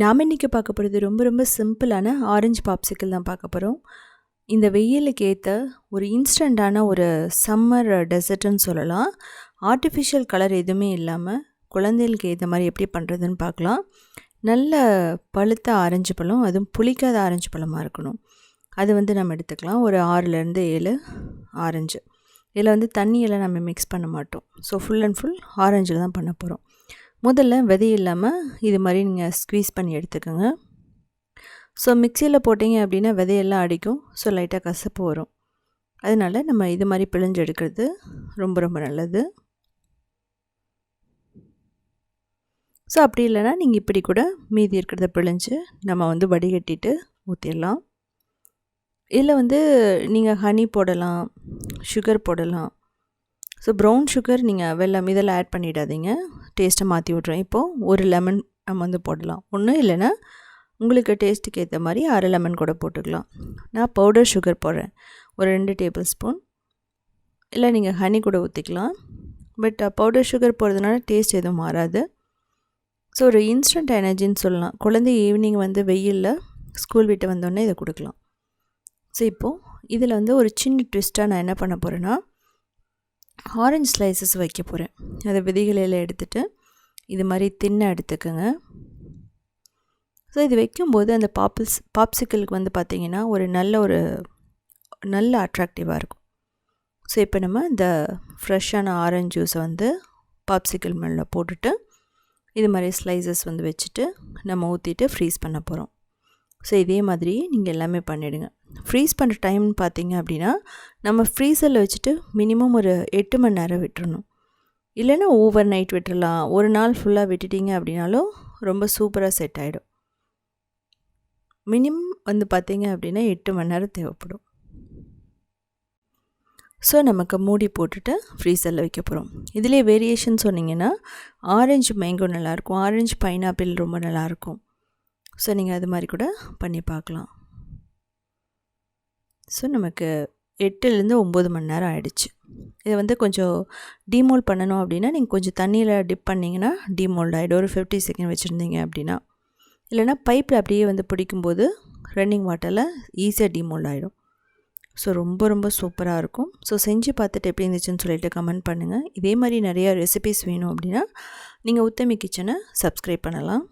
நாம் இன்றைக்கி பார்க்க போகிறது ரொம்ப ரொம்ப சிம்பிளான ஆரஞ்சு பாப்சிக்கிள் தான் பார்க்க போகிறோம். இந்த வெயிலுக்கு ஏற்ற ஒரு இன்ஸ்டண்ட்டான ஒரு சம்மர் டெசர்ட்டுன்னு சொல்லலாம். ஆர்டிஃபிஷியல் கலர் எதுவுமே இல்லாமல் குழந்தைகளுக்கு ஏற்ற மாதிரி எப்படி பண்ணுறதுன்னு பார்க்கலாம். நல்ல பழுத்த ஆரஞ்சு பழம் அதுவும் புளிக்காத ஆரஞ்சு பழமாக இருக்கணும். அது வந்து நம்ம எடுத்துக்கலாம். ஒரு ஆறுலேருந்து ஏழு ஆரஞ்சு இதில் வந்து தண்ணியெல்லாம் நம்ம மிக்ஸ் பண்ண மாட்டோம். ஸோ ஃபுல் அண்ட் ஃபுல் ஆரஞ்சில் தான் பண்ண போகிறோம். முதல்ல விதை இல்லாமல் இது மாதிரி நீங்கள் ஸ்க்வீஸ் பண்ணி எடுத்துக்கோங்க. ஸோ மிக்சியில் போட்டிங்க அப்படின்னா விதையெல்லாம் அடிக்கும். ஸோ லைட்டாக கசப்பு வரும். அதனால் நம்ம இது மாதிரி பிழிஞ்சு எடுக்கிறது ரொம்ப ரொம்ப நல்லது. ஸோ அப்படி இல்லைனா நீங்கள் இப்படி கூட மீதி இருக்கிறத பிழிஞ்சு நம்ம வந்து வடிகட்டிட்டு ஊற்றிடலாம் இதில் வந்து நீங்கள் ஹனி போடலாம் சுகர் போடலாம். ஸோ ப்ரௌன் சுகர் நீங்கள் வெள்ளம் இதெல்லாம் ஆட் பண்ணிடாதீங்க. டேஸ்ட்டை மாற்றி விட்றேன் இப்போது ஒரு லெமன் நம்ம வந்து போடலாம். ஒன்று இல்லைன்னா உங்களுக்கு டேஸ்ட்டுக்கு ஏற்ற மாதிரி அரை லெமன் கூட போட்டுக்கலாம். நான் பவுடர் சுகர் போடுறேன். ஒரு ரெண்டு டேபிள் ஸ்பூன் இல்லை நீங்கள் ஹனி கூட ஊற்றிக்கலாம் பட் பவுடர் சுகர் போடுறதுனால டேஸ்ட் எதுவும் மாறாது. ஸோ ஒரு இன்ஸ்டன்ட் எனர்ஜின்னு சொல்லலாம். குழந்தை ஈவினிங் வந்து வெயிலில் ஸ்கூல் விட்டு வந்தோடனே இதை கொடுக்கலாம். ஸோ இப்போது இதில் வந்து ஒரு சின்ன ட்விஸ்ட்டாக நான் என்ன பண்ண போகிறேன்னா ஆரஞ்ச் ஸ்லைசஸ் வைக்க போகிறேன் அதை விதிகளில் எடுத்துகிட்டு இது மாதிரி தின்ன எடுத்துக்கோங்க. ஸோ இது வைக்கும்போது அந்த பாப்பிள்ஸ் பாப்சிக்கிளுக்கு வந்து பார்த்திங்கன்னா ஒரு நல்ல ஒரு நல்ல அட்ராக்டிவாக இருக்கும். ஸோ இப்போ நம்ம இந்த ஃப்ரெஷ்ஷான ஆரஞ்ச் ஜூஸை வந்து பாப்சிக்கிள் மேலே போட்டுட்டு இது மாதிரி ஸ்லைசஸ் வந்து வச்சுட்டு நம்ம ஊற்றிட்டு ஃப்ரீஸ் பண்ண போகிறோம் ஸோ இதே மாதிரி நீங்கள் எல்லாமே பண்ணிவிடுங்க ஃப்ரீஸ் பண்ணுற டைம்னு பார்த்தீங்க அப்படின்னா நம்ம ஃப்ரீசரில் வச்சுட்டு மினிமம் ஒரு எட்டு மணி நேரம் விட்டுறணும். இல்லைன்னா ஓவர் நைட் விட்டுறலாம். ஒரு நாள் ஃபுல்லாக விட்டுட்டிங்க அப்படின்னாலும் ரொம்ப சூப்பராக செட் ஆகிடும் மினிமம் வந்து பார்த்திங்க அப்படின்னா எட்டு மணி நேரம் தேவைப்படும். ஸோ நமக்கு மூடி போட்டுட்டு ஃப்ரீசரில் வைக்க போகிறோம் இதிலே வேரியேஷன் சொன்னிங்கன்னா ஆரஞ்சு மேங்கோ நல்லாயிருக்கும். ஆரஞ்சு பைனாப்பிள் ரொம்ப நல்லாயிருக்கும். ஸோ நீங்கள் அது மாதிரி கூட பண்ணி பார்க்கலாம். ஸோ நமக்கு எட்டுலேருந்து ஒம்பது மணி நேரம் ஆகிடுச்சு இதை வந்து கொஞ்சம் டீமோல்ட் பண்ணணும் அப்படின்னா நீங்கள் கொஞ்சம் தண்ணியில் டிப் பண்ணிங்கன்னா டீமோல்ட் ஆகிடும் ஒரு ஃபிஃப்டி செகண்ட் வச்சுருந்தீங்க அப்படின்னா. இல்லைனா பைப்பில் அப்படியே வந்து பிடிக்கும்போது ரன்னிங் வாட்டரில் ஈஸியாக டீமோல்ட் ஆகிடும் ஸோ ரொம்ப ரொம்ப சூப்பராக இருக்கும். ஸோ செஞ்சு பார்த்துட்டு எப்படி இருந்துச்சுன்னு சொல்லிட்டு கமெண்ட் பண்ணுங்கள் இதே மாதிரி நிறையா ரெசிபிஸ் வேணும் அப்படின்னா நீங்கள் உத்தமி கிச்சனை சப்ஸ்கிரைப் பண்ணலாம்.